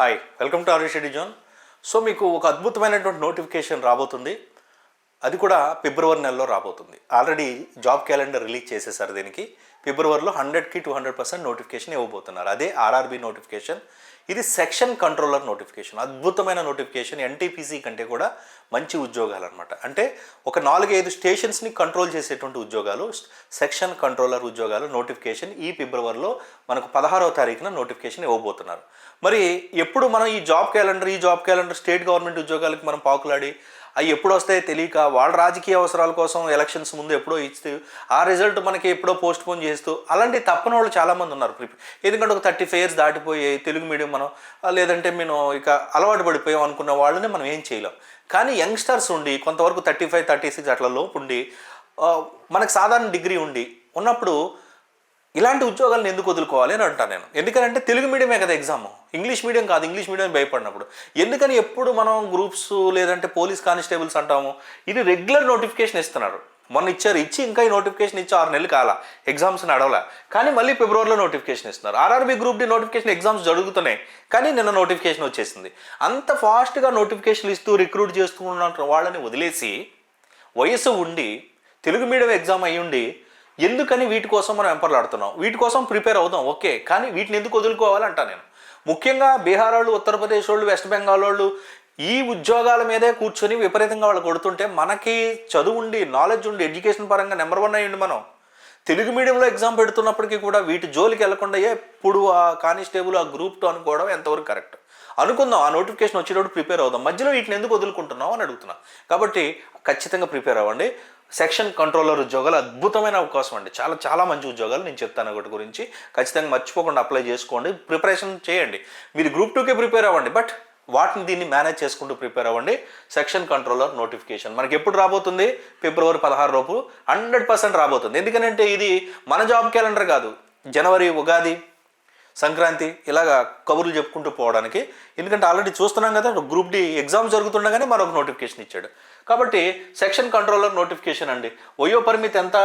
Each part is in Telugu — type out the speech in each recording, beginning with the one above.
హాయ్ వెల్కమ్ టు ఆర్షెడ్డి జోన్ సో మీకు ఒక అద్భుతమైనటువంటి నోటిఫికేషన్ రాబోతుంది. అది కూడా ఫిబ్రవరి నెలలో రాబోతుంది. ఆల్రెడీ జాబ్ క్యాలెండర్ రిలీజ్ చేసేసారు దీనికి. ఫిబ్రవరిలో హండ్రెడ్కి టూ హండ్రెడ్ పర్సెంట్ నోటిఫికేషన్ ఇవ్వబోతున్నారు. అదే ఆర్ఆర్బి నోటిఫికేషన్. ఇది సెక్షన్ కంట్రోలర్ నోటిఫికేషన్. అద్భుతమైన నోటిఫికేషన్. ఎన్టీపీసీ కంటే కూడా మంచి ఉద్యోగాలు అనమాట అంటే ఒక నాలుగైదు స్టేషన్స్ని కంట్రోల్ చేసేటువంటి ఉద్యోగాలు సెక్షన్ కంట్రోలర్ ఉద్యోగాలు నోటిఫికేషన్ ఈ ఫిబ్రవరిలో మనకు పదహారవ తారీఖున నోటిఫికేషన్ ఇవ్వబోతున్నారు. మరి ఎప్పుడు మనం ఈ జాబ్ క్యాలెండర్ ఈ జాబ్ క్యాలెండర్ స్టేట్ గవర్నమెంట్ ఉద్యోగాలకి మనం పాకులాడి అవి ఎప్పుడు వస్తాయో తెలియక వాళ్ళ రాజకీయ అవసరాల కోసం ఎలక్షన్స్ ముందు ఎప్పుడో ఇస్తూ ఆ రిజల్ట్ మనకి ఎప్పుడో పోస్ట్ పోన్ చేస్తూ అలాంటి తప్పని వాళ్ళు చాలామంది ఉన్నారు. ఎందుకంటే ఒక థర్టీ ఫైవ్ ఇయర్స్ దాటిపోయి తెలుగు మీడియం మనం లేదంటే మేము ఇక అలవాటు పడిపోయాం అనుకున్న వాళ్ళని మనం ఏం చేయలేం. కానీ యంగ్స్టర్స్ ఉండి కొంతవరకు థర్టీ ఫైవ్ థర్టీ సిక్స్ అట్లా లోపు ఉండి మనకు సాధారణ డిగ్రీ ఉండి ఉన్నప్పుడు ఇలాంటి ఉద్యోగాలను ఎందుకు వదులుకోవాలి అని అంటాను నేను. ఎందుకంటే తెలుగు మీడియమే కదా ఎగ్జామ్ ఇంగ్లీష్ మీడియం కాదు ఇంగ్లీష్ మీడియం భయపడినప్పుడు. ఎందుకని ఎప్పుడు మనం గ్రూప్స్ లేదంటే పోలీస్ కానిస్టేబుల్స్ అంటాము? ఇది రెగ్యులర్ నోటిఫికేషన్ ఇస్తున్నారు. మొన్న ఇచ్చారు ఇచ్చి ఇంకా ఈ నోటిఫికేషన్ ఇచ్చి ఆరు నెలలు కాల. ఎగ్జామ్స్ నడవలే. కానీ మళ్ళీ ఫిబ్రవరిలో నోటిఫికేషన్ ఇస్తున్నారు. RRB group D notification exams జరుగుతున్నాయి. కానీ నిన్న నోటిఫికేషన్ వచ్చేసింది. అంత ఫాస్ట్గా నోటిఫికేషన్ ఇస్తూ రిక్రూట్ చేస్తూ ఉన్న వాళ్ళని వదిలేసి వయసు ఉండి తెలుగు మీడియం ఎగ్జామ్ అయ్యుండి ఉండి ఎందుకని వీటి కోసం మనం వెంపర్లాడుతున్నాం వీటి కోసం ప్రిపేర్ అవుదాం ఓకే. కానీ వీటిని ఎందుకు వదులుకోవాలంటా నేను. ముఖ్యంగా బీహార్ వాళ్ళు ఉత్తరప్రదేశ్ వాళ్ళు వెస్ట్ బెంగాల్ వాళ్ళు ఈ ఉద్యోగాల మీదే కూర్చొని విపరీతంగా వాళ్ళు కొడుతుంటే మనకి చదువు ఉండి నాలెడ్జ్ ఉండి ఎడ్యుకేషన్ పరంగా నెంబర్ వన్ అయ్యండి మనం. తెలుగు మీడియంలో ఎగ్జామ్ పెడుతున్నప్పటికీ కూడా వీటి జోలికి వెళ్ళకుండా ఎప్పుడు ఆ కానిస్టేబుల్ ఆ గ్రూప్ టూ అనుకోవడం ఎంతవరకు కరెక్ట్? అనుకుందాం ఆ నోటిఫికేషన్ వచ్చేటప్పుడు ప్రిపేర్ అవుదాం. మధ్యలో వీటిని ఎందుకు వదులుకుంటున్నాం అని అడుగుతున్నా. కాబట్టి ఖచ్చితంగా ప్రిపేర్ అవ్వండి. సెక్షన్ కంట్రోలర్ ఉద్యోగాలు అద్భుతమైన అవకాశం అండి. చాలా చాలా మంచి ఉద్యోగాలు నేను చెప్తాను ఒకటి గురించి. ఖచ్చితంగా మర్చిపోకుండా అప్లై చేసుకోండి. ప్రిపరేషన్ చేయండి. మీరు గ్రూప్ టూకే ప్రిపేర్ అవ్వండి. బట్ వాటిని దీన్ని మేనేజ్ చేసుకుంటూ ప్రిపేర్ అవ్వండి. Section controller notification. మనకి ఎప్పుడు రాబోతుంది? ఫిబ్రవరి పదహారు లోపు హండ్రెడ్ పర్సెంట్ రాబోతుంది. ఎందుకంటే ఇది మన జాబ్ క్యాలెండర్ కాదు. జనవరి ఉగాది సంక్రాంతి ఇలాగా కబుర్లు చెప్పుకుంటూ పోవడానికి. ఎందుకంటే ఆల్రెడీ చూస్తున్నాం కదా గ్రూప్ డి ఎగ్జామ్ జరుగుతుండగానే మరొక నోటిఫికేషన్ ఇచ్చాడు. కాబట్టి సెక్షన్ కంట్రోలర్ నోటిఫికేషన్ అండి. వయో పరిమితి ఎంత?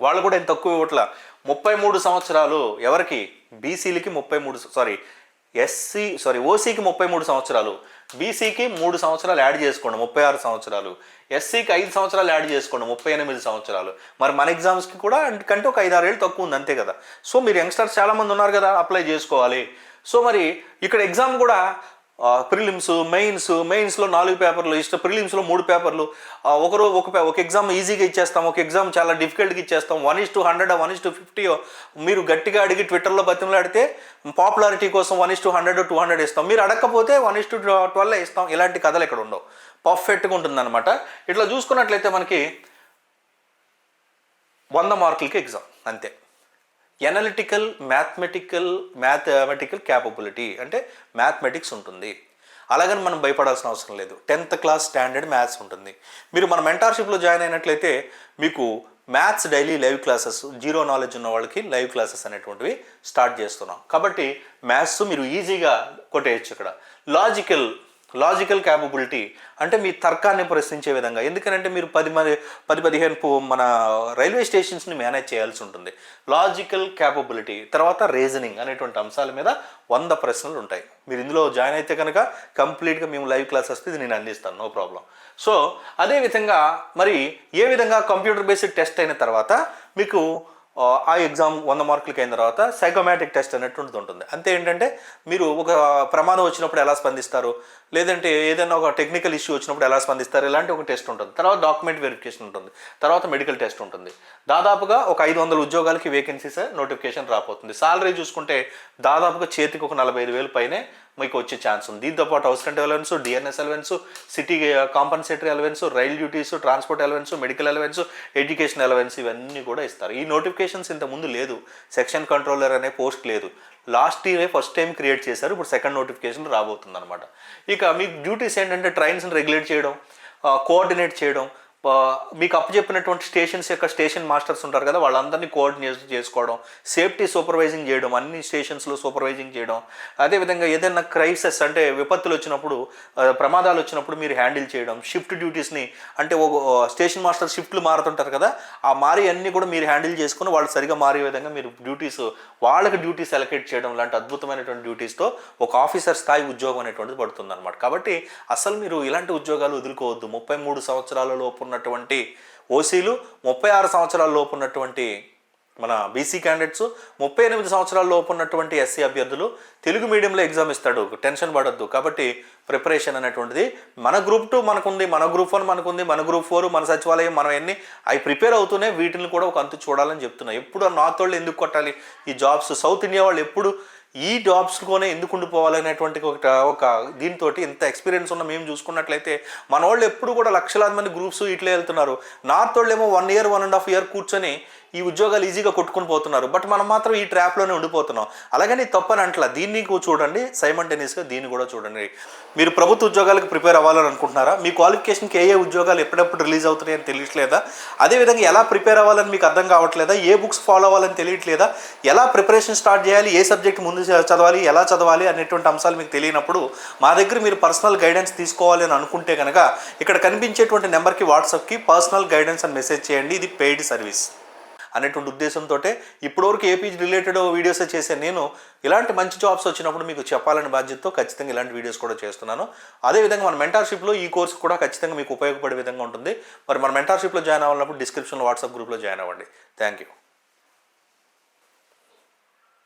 వాళ్ళు కూడా ఎంత తక్కువ ఇవ్వట్ల. ముప్పై మూడు సంవత్సరాలు ఎవరికి? బీసీలకి ముప్పై మూడు సారీ ఎస్సీ సారీ ఓసీకి ముప్పై మూడు సంవత్సరాలు. బీసీకి మూడు సంవత్సరాలు యాడ్ చేసుకోండి ముప్పై ఆరు సంవత్సరాలు. ఎస్సీకి ఐదు సంవత్సరాలు యాడ్ చేసుకోండి ముప్పై ఎనిమిది సంవత్సరాలు. మరి మన ఎగ్జామ్స్కి కూడా కంటే ఒక ఐదు ఆరు ఏళ్ళు తక్కువ ఉంది అంతే కదా. సో మీరు యంగ్స్టర్స్ చాలామంది ఉన్నారు కదా అప్లై చేసుకోవాలి. సో మరి ఇక్కడ ఎగ్జామ్ కూడా ప్రిలిమ్స్ మెయిన్స్ మెయిన్స్లో నాలుగు పేపర్లు ఇష్ట ప్రిలిమ్స్లో మూడు పేపర్లు. ఒకరు ఒక పే- ఒక ఎగ్జామ్ ఈజీగా ఇచ్చేస్తాం ఒక ఎగ్జామ్ చాలా డిఫికల్ట్గా ఇచ్చేస్తాం. One is to hundred one is to fifty మీరు గట్టిగా అడిగి ట్విట్టర్లో బతిమలాడితే పాపులారిటీ కోసం one is to hundred two hundred ఇస్తాం. మీరు అడగకపోతే వన్ ఇస్ టు ట్వెల్వ్ ఇస్తాం. ఇలాంటి కథలు ఇక్కడ ఉండవు. పర్ఫెక్ట్గా ఉంటుందన్నమాట. ఇట్లా చూసుకున్నట్లయితే మనకి వంద మార్కులకి ఎగ్జామ్ అంతే. ఎనలిటికల్ మ్యాథమెటికల్ మ్యాథమెటికల్ క్యాపబిలిటీ అంటే మ్యాథమెటిక్స్ ఉంటుంది. అలాగని మనం భయపడాల్సిన అవసరం లేదు. టెన్త్ క్లాస్ స్టాండర్డ్ మ్యాథ్స్ ఉంటుంది. మీరు మన మెంటార్షిప్లో జాయిన్ అయినట్లయితే మీకు maths daily live classes zero knowledge ఉన్న వాళ్ళకి లైవ్ క్లాసెస్ అనేటువంటివి స్టార్ట్ చేస్తున్నాం. కాబట్టి మ్యాథ్స్ మీరు ఈజీగా కొట్టేయచ్చు ఇక్కడ. లాజికల్ లాజికల్ క్యాపబిలిటీ అంటే మీ తర్కాన్ని ప్రశ్నించే విధంగా. ఎందుకంటే మీరు పది మంది పది పదిహేను మన రైల్వే స్టేషన్స్ని మేనేజ్ చేయాల్సి ఉంటుంది. లాజికల్ క్యాపబిలిటీ తర్వాత రీజనింగ్ అనేటువంటి అంశాల మీద వంద ప్రశ్నలు ఉంటాయి. మీరు ఇందులో జాయిన్ అయితే కనుక కంప్లీట్గా మేము లైవ్ క్లాస్ వస్తే ఇది నేను అందిస్తాను నో ప్రాబ్లం. సో అదేవిధంగా మరి ఏ విధంగా కంప్యూటర్ బేస్డ్ టెస్ట్ అయిన తర్వాత మీకు ఆ, ఎగ్జామ్ వంద మార్కులకి అయిన తర్వాత సైకోమాటిక్ టెస్ట్ అనేటువంటిది ఉంటుంది అంతే ఏంటంటే మీరు ఒక ప్రమాదం వచ్చినప్పుడు ఎలా స్పందిస్తారు? లేదంటే ఏదైనా ఒక టెక్నికల్ ఇష్యూ వచ్చినప్పుడు ఎలా స్పందిస్తారు? ఇలాంటి ఒక టెస్ట్ ఉంటుంది. తర్వాత డాక్యుమెంట్ వెరిఫికేషన్ ఉంటుంది. తర్వాత మెడికల్ టెస్ట్ ఉంటుంది. దాదాపుగా ఒక ఐదు వందల ఉద్యోగాలకి వేకెన్సీస్ నోటిఫికేషన్ రాబోతుంది. సాలరీ చూసుకుంటే దాదాపుగా చేతికి ఒక నలభై ఐదు వేలు పైనే మీకు వచ్చే ఛాన్స్ ఉంది. దీంతో పాటు house rent allowance DNS allowance city compensatory allowance rail duties transport allowance medical allowance education allowance ఇవన్నీ కూడా ఇస్తారు. ఈ నోటిఫికేషన్స్ ఇంతకుముందు లేదు. సెక్షన్ కంట్రోలర్ అనే పోస్ట్ లేదు. Last year first time create చేశారు. ఇప్పుడు సెకండ్ నోటిఫికేషన్ రాబోతుంది అనమాట ఇక మీ డ్యూటీస్ ఏంటంటే ట్రైన్స్ని రెగ్యులేట్ చేయడం uh, కోఆర్డినేట్ చేయడం మీకు అప్పచెప్పినటువంటి స్టేషన్స్ యొక్క స్టేషన్ మాస్టర్స్ ఉంటారు కదా వాళ్ళందరినీ కోఆర్డినేట్ చేసుకోవడం సేఫ్టీ సూపర్వైజింగ్ చేయడం అన్ని స్టేషన్స్లో సూపర్వైజింగ్ చేయడం. అదేవిధంగా ఏదైనా క్రైసెస్ అంటే విపత్తులు వచ్చినప్పుడు ప్రమాదాలు వచ్చినప్పుడు మీరు హ్యాండిల్ చేయడం షిఫ్ట్ డ్యూటీస్ని అంటే ఒక స్టేషన్ మాస్టర్ షిఫ్ట్లు మారుతుంటారు కదా ఆ మారి అన్నీ కూడా మీరు హ్యాండిల్ చేసుకుని వాళ్ళు సరిగా మారే విధంగా మీరు డ్యూటీస్ వాళ్ళకి డ్యూటీస్ అలకేట్ చేయడం లాంటి అద్భుతమైనటువంటి డ్యూటీస్తో ఒక ఆఫీసర్ స్థాయి ఉద్యోగం అనేటువంటిది పడుతుంది అనమాట కాబట్టి అసలు మీరు ఇలాంటి ఉద్యోగాలు వదులుకోవద్దు. ముప్పై మూడు సంవత్సరాల లోపు ఉన్నటువంటి ఓసీలు ముప్పై ఆరు సంవత్సరాల లోపు ఉన్నటువంటి మన బీసీ క్యాండిడేట్స్ ముప్పై ఎనిమిది సంవత్సరాల లోపు ఉన్నటువంటి ఎస్సీ అభ్యర్థులు తెలుగు మీడియంలో ఎగ్జామ్ ఇస్తాడు. టెన్షన్ పడొద్దు. కాబట్టి ప్రిపరేషన్ అనేటువంటిది మన గ్రూప్ టూ మనకుంది మన గ్రూప్ వన్ మనకుంది మన గ్రూప్ ఫోర్ మన సచివాలయం మనం ఎన్ని అవి ప్రిపేర్ అవుతూనే వీటిని కూడా ఒక అంతు చూడాలని చెప్తున్నా. ఎప్పుడు నార్త్ వాళ్ళు ఎందుకు కొట్టాలి? ఈ జాబ్స్ సౌత్ ఇండియా వాళ్ళు ఎప్పుడు ఈ జాబ్స్లోనే ఎందుకు ఉండిపోవాలనేటువంటి ఒక ఒక దీంతో ఇంత ఎక్స్పీరియన్స్ ఉన్న మేము చూసుకున్నట్లయితే మన వాళ్ళు ఎప్పుడు కూడా లక్షలాది మంది గ్రూప్స్ ఇట్లే వెళ్తున్నారు. నార్త్ వాళ్ళు ఏమో one year one and half year కూర్చొని ఈ ఉద్యోగాలు ఈజీగా కొట్టుకుని పోతున్నారు. బట్ మనం మాత్రం ఈ ట్రాప్లోనే ఉండిపోతున్నాం. అలాగని తప్పని అంటలా దీన్ని కూడా చూడండి. సైమంటేనియస్గా దీన్ని కూడా చూడండి. మీరు ప్రభుత్వ ఉద్యోగాలకు ప్రిపేర్ అవ్వాలని అనుకుంటున్నారా? మీ క్వాలిఫికేషన్కి ఏ ఏ ఉద్యోగాలు ఎప్పుడెప్పుడు రిలీజ్ అవుతున్నాయని తెలియట్లేదా? అదేవిధంగా ఎలా ప్రిపేర్ అవ్వాలని మీకు అర్థం కావట్లేదా? ఏ బుక్స్ ఫాలో అవ్వాలని తెలియట్లేదా? ఎలా ప్రిపరేషన్ స్టార్ట్ చేయాలి? ఏ సబ్జెక్ట్ ముందు చదవాలి ఎలా చదవాలి అనేటువంటి అంశాలు మీకు తెలియనప్పుడు మా దగ్గర మీరు పర్సనల్ గైడెన్స్ తీసుకోవాలి అని అనుకుంటే కనుక ఇక్కడ కనిపించేటువంటి నెంబర్కి వాట్సాప్కి పర్సనల్ గైడెన్స్ అని మెసేజ్ చేయండి. ఇది పెయిడ్ సర్వీస్ అనేటువంటి ఉద్దేశంతో ఇప్పటివరకు ఏపీ రిలేటెడ్ వీడియోస్ చేసే నేను ఇలాంటి మంచి జాబ్స్ వచ్చినప్పుడు మీకు చెప్పాలని బాధ్యతతో ఖచ్చితంగా ఇలాంటి వీడియోస్ కూడా చేస్తున్నాను. అదేవిధంగా మన మెంటార్షిప్లో ఈ కోర్స్ కూడా ఖచ్చితంగా మీకు ఉపయోగపడే విధంగా ఉంటుంది. మరి మన మెంటార్షిప్లో జాయిన్ అవ్వాలన్నప్పుడు డిస్క్రిప్షన్లో వాట్సాప్ గ్రూప్లో జాయిన్ అవ్వండి. Thank you